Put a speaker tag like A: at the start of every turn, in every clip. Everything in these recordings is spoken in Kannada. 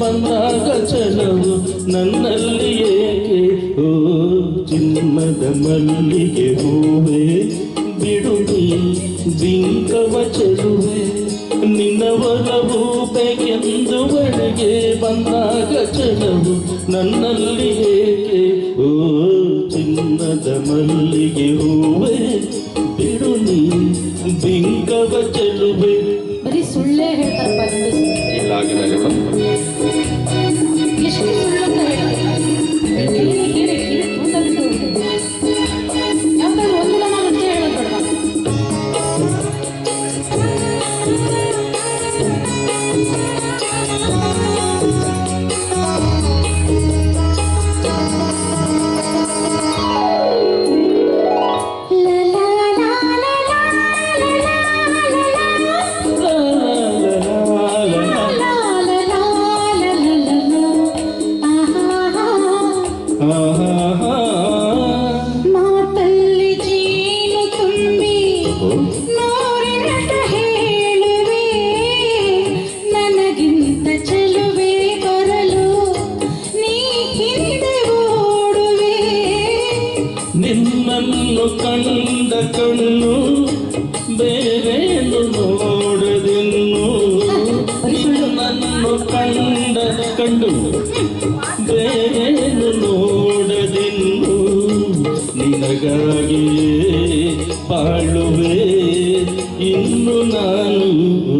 A: ಬಂದಾಗ ಚಲವು ನನ್ನಲ್ಲಿ ಏಕೆ? ಓ ಚಿನ್ನದ ಮಲ್ಲಿಗೆ ಹೂವೆ ಬಿಡುವೆ ನೀ ಬಿಂಗವ ಚೆಲುವೆ ನಿನ್ನ ಒಲವು ಬೇಕೆಂದು ಬಳಿಗೆ ಬಂದಾಗ ಚಲವು ನನ್ನಲ್ಲಿ ಏಕೆ? ಓ ಚಿನ್ನದ ಮಲ್ಲಿಗೆ ಹೂವೆ ಬಿಡು ನೀ ಬಿಂಕವ ಚೆಲುವೆ
B: ಬರೀ ಸುಳ್ಳೇ ಹೇಳ್ತಾರೆ.
C: ಇಲ್ಲ ಆಗಿಲ್ಲ
B: you.
A: ನಿನ್ನನ್ನು ಕಂಡ ಕಣ್ಣು ಬೇರೇನು ನೋಡದೆನ್ನು. ನಿನ್ನನ್ನು ಕಂಡ ಕಂಡು ಬೇರೆ ನೋಡದೆನ್ನು. ನಿನಗಾಗಿ ಬಾಳುವೆ ಇನ್ನು ನಾನು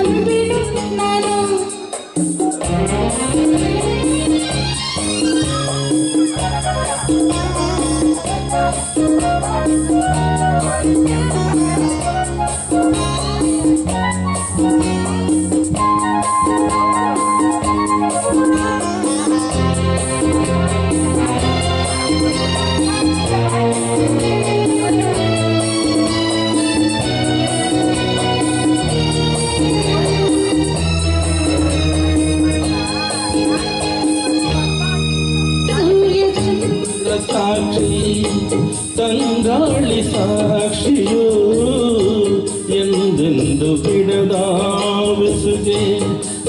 B: ನಂಬೆನು ನಾನು
A: ಬಿಡದ ಬೆಸುಗೆ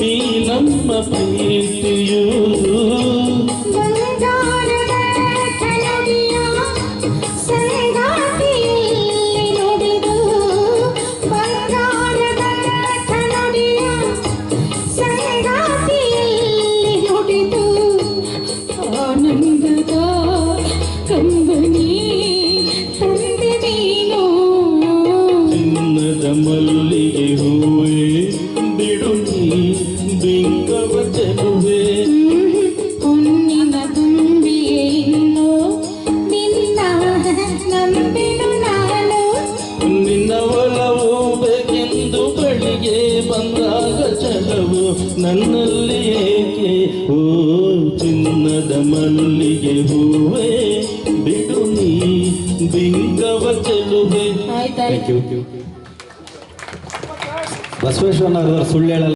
A: ಈ ನಮ್ಮ ಪ್ರೀತಿಯು ಮಲ್ಲಿಗೆ ಹೂವೆ ಬಿಡು ನೀ ಬಿಂಕವ ಚೆಲುವೆ
B: ಹುಣ್ಣಿನ ತುಂಬಿಯೇ ಇನ್ನು ನಿನ್ನ ನಂಬಿನು ನಾನು
A: ನಿನ್ನ ಒಲವು ಬೇಕೆಂದು ಬಳಿಗೆ ಬಂದಾಗ ಚಲವು ನನ್ನಲ್ಲಿ ಏಕೆ ಓ ಚಿನ್ನದ ಮಲ್ಲಿಗೆ ಹೂವೆ ಬಿಡು ನೀ ಬಿಂಗವ ಚೆಲುವೆ
B: ಆಯ್ತಾಯ್ತು
D: ಬಸವೇಶ್ವರನಗರ ಸುಳ್ಳು ಹೇಳಲ್ಲ.